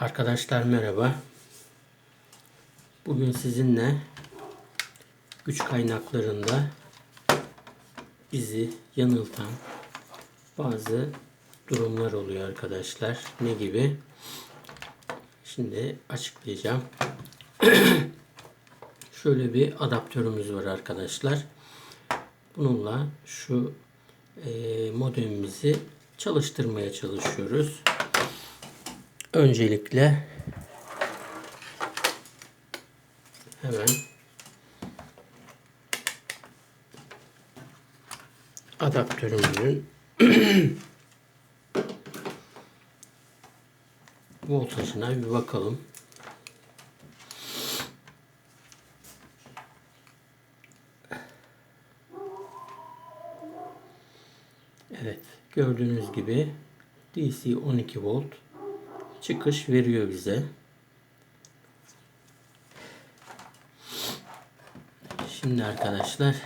Arkadaşlar merhaba. Bugün sizinle güç kaynaklarında bizi yanıltan bazı durumlar oluyor arkadaşlar. Ne gibi? Şimdi açıklayacağım. Şöyle bir adaptörümüz var arkadaşlar. Bununla şu e, modemimizi çalıştırmaya çalışıyoruz. Öncelikle hemen adaptörümüzün voltajına bir bakalım. Evet, gördüğünüz gibi DC 12 volt çıkış veriyor bize. Şimdi arkadaşlar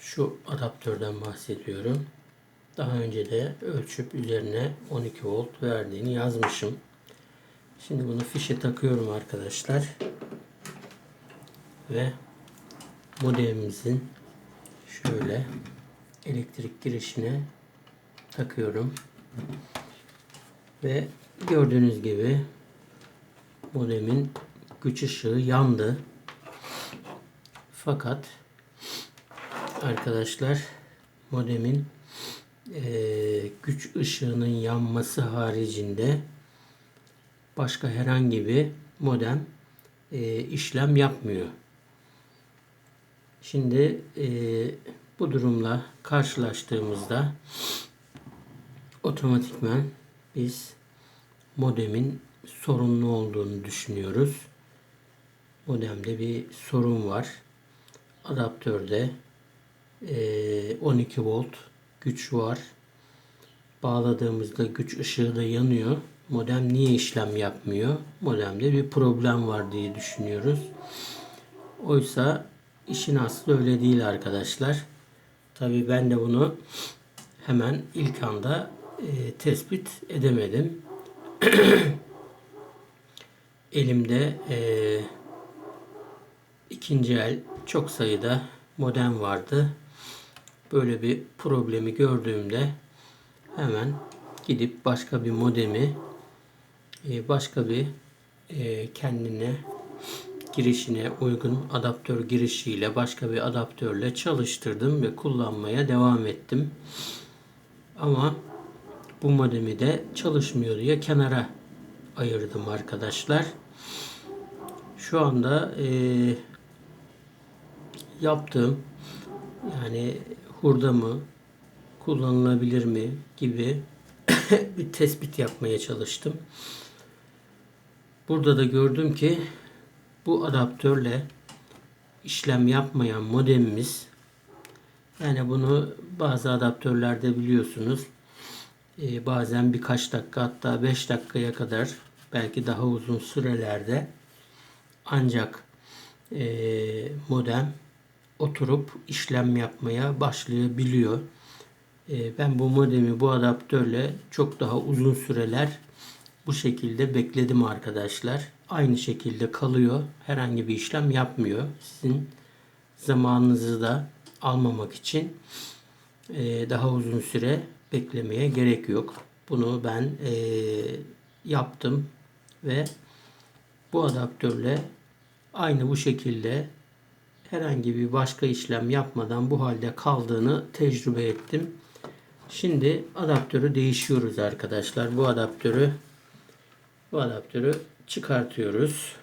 şu adaptörden bahsediyorum. Daha önce de ölçüp üzerine 12 volt verdiğini yazmışım. Şimdi bunu fişe takıyorum arkadaşlar. Ve modemimizin şöyle elektrik girişine takıyorum. Ve gördüğünüz gibi modemin güç ışığı yandı. Fakat arkadaşlar modemin eee, güç ışığının yanması haricinde başka herhangi bir modem eee, işlem yapmıyor. Şimdi eee, bu durumla karşılaştığımızda otomatikman biz modemin sorunlu olduğunu düşünüyoruz. Modemde bir sorun var. Adaptörde eee, 12 volt güç var. Bağladığımızda güç ışığı da yanıyor. Modem niye işlem yapmıyor? Modemde bir problem var diye düşünüyoruz. Oysa işin aslı öyle değil arkadaşlar. Tabii ben de bunu hemen ilk anda e, tespit edemedim. Elimde e, ikinci el çok sayıda modem vardı. Böyle bir problemi gördüğümde hemen gidip başka bir modemi e, başka bir e, kendine girişine uygun adaptör girişiyle başka bir adaptörle çalıştırdım ve kullanmaya devam ettim. Ama bu modemi de çalışmıyor diye kenara ayırdım arkadaşlar. Şu anda e, yaptığım yani hurda mı kullanılabilir mi gibi bir tespit yapmaya çalıştım. Burada da gördüm ki bu adaptörle işlem yapmayan modemimiz yani bunu bazı adaptörlerde biliyorsunuz e, bazen birkaç dakika hatta 5 dakikaya kadar belki daha uzun sürelerde ancak e, modem oturup işlem yapmaya başlayabiliyor. E, ben bu modemi bu adaptörle çok daha uzun süreler bu şekilde bekledim arkadaşlar. Aynı şekilde kalıyor. Herhangi bir işlem yapmıyor. Sizin zamanınızı da almamak için e, daha uzun süre beklemeye gerek yok. Bunu ben e, yaptım ve bu adaptörle aynı bu şekilde herhangi bir başka işlem yapmadan bu halde kaldığını tecrübe ettim. Şimdi adaptörü değişiyoruz arkadaşlar. Bu adaptörü bu adaptörü çıkartıyoruz.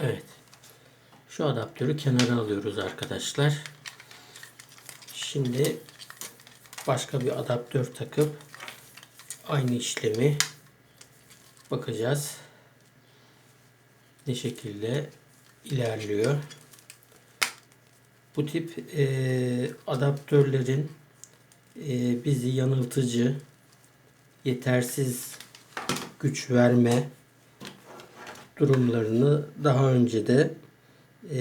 Evet. Şu adaptörü kenara alıyoruz arkadaşlar. Şimdi başka bir adaptör takıp aynı işlemi bakacağız. Ne şekilde ilerliyor. Bu tip e, adaptörlerin e, bizi yanıltıcı, yetersiz güç verme durumlarını daha önce de e,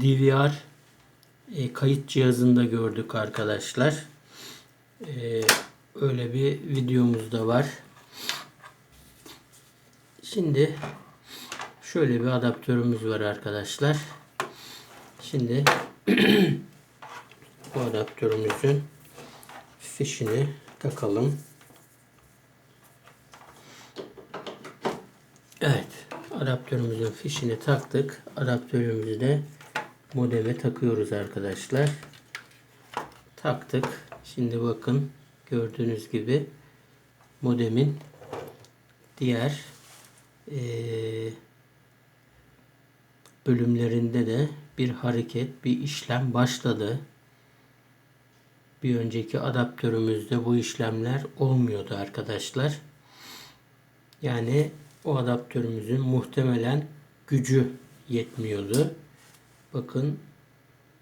DVR e, kayıt cihazında gördük arkadaşlar. E, öyle bir videomuz da var. Şimdi şöyle bir adaptörümüz var arkadaşlar. Şimdi bu adaptörümüzün fişini takalım. Evet. Adaptörümüzün fişini taktık. Adaptörümüzü de modeme takıyoruz arkadaşlar. Taktık. Şimdi bakın gördüğünüz gibi modemin diğer eee bölümlerinde de bir hareket, bir işlem başladı. Bir önceki adaptörümüzde bu işlemler olmuyordu arkadaşlar. Yani o adaptörümüzün muhtemelen gücü yetmiyordu. Bakın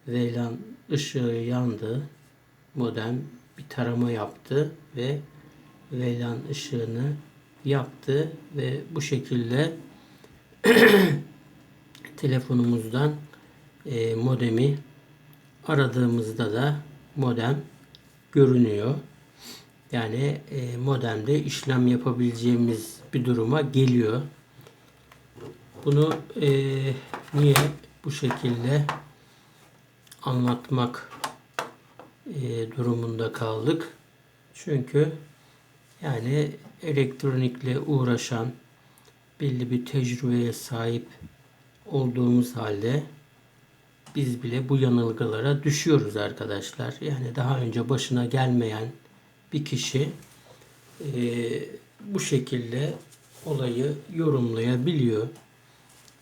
VLAN ışığı yandı. Modem bir tarama yaptı ve VLAN ışığını yaptı ve bu şekilde telefonumuzdan e, modemi aradığımızda da modem görünüyor. Yani e, modemde işlem yapabileceğimiz bir duruma geliyor. Bunu e, niye bu şekilde anlatmak e, durumunda kaldık? Çünkü yani elektronikle uğraşan belli bir tecrübeye sahip olduğumuz halde biz bile bu yanılgılara düşüyoruz arkadaşlar. Yani daha önce başına gelmeyen bir kişi e, bu şekilde olayı yorumlayabiliyor.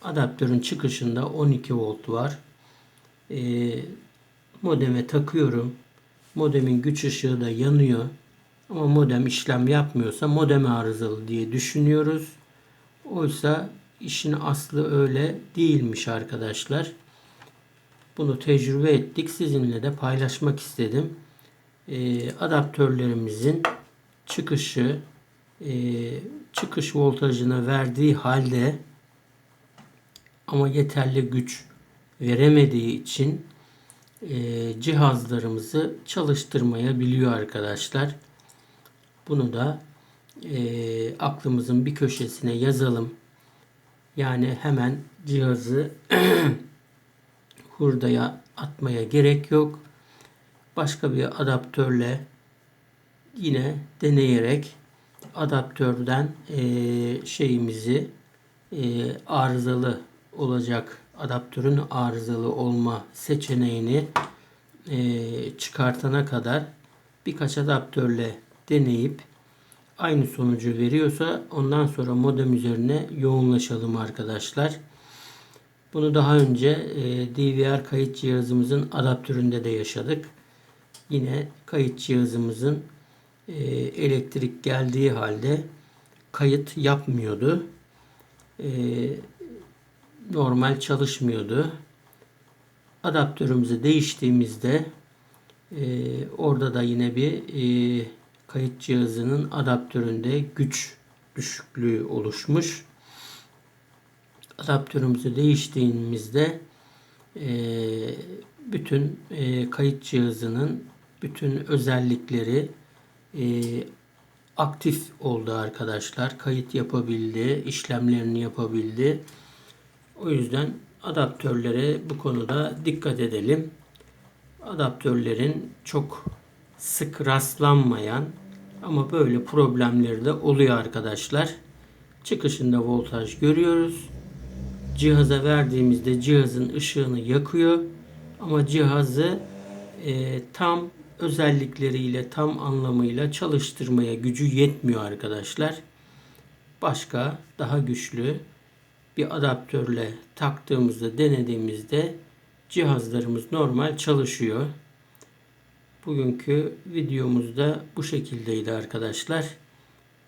Adaptörün çıkışında 12 volt var. E, modeme takıyorum. Modemin güç ışığı da yanıyor. Ama modem işlem yapmıyorsa modem arızalı diye düşünüyoruz. Oysa işin aslı öyle değilmiş arkadaşlar. Bunu tecrübe ettik. Sizinle de paylaşmak istedim. Ee, adaptörlerimizin çıkışı e, çıkış voltajını verdiği halde ama yeterli güç veremediği için e, cihazlarımızı çalıştırmayabiliyor arkadaşlar. Bunu da e, aklımızın bir köşesine yazalım. Yani hemen cihazı hurdaya atmaya gerek yok. Başka bir adaptörle yine deneyerek adaptörden e, şeyimizi e, arızalı olacak adaptörün arızalı olma seçeneğini e, çıkartana kadar birkaç adaptörle deneyip aynı sonucu veriyorsa ondan sonra modem üzerine yoğunlaşalım arkadaşlar. Bunu daha önce e, DVR kayıt cihazımızın adaptöründe de yaşadık. Yine kayıt cihazımızın e, elektrik geldiği halde kayıt yapmıyordu. E, normal çalışmıyordu. Adaptörümüzü değiştiğimizde orada da yine bir kayıt cihazının adaptöründe güç düşüklüğü oluşmuş. Adaptörümüzü değiştiğimizde e, bütün e, kayıt cihazının bütün özellikleri e, aktif oldu arkadaşlar. Kayıt yapabildi, işlemlerini yapabildi. O yüzden adaptörlere bu konuda dikkat edelim. Adaptörlerin çok sık rastlanmayan ama böyle problemleri de oluyor arkadaşlar. Çıkışında voltaj görüyoruz. Cihaza verdiğimizde cihazın ışığını yakıyor. Ama cihazı e, tam özellikleriyle tam anlamıyla çalıştırmaya gücü yetmiyor arkadaşlar. Başka daha güçlü bir adaptörle taktığımızda denediğimizde cihazlarımız normal çalışıyor. Bugünkü videomuz da bu şekildeydi arkadaşlar.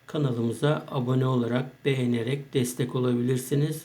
Kanalımıza abone olarak beğenerek destek olabilirsiniz.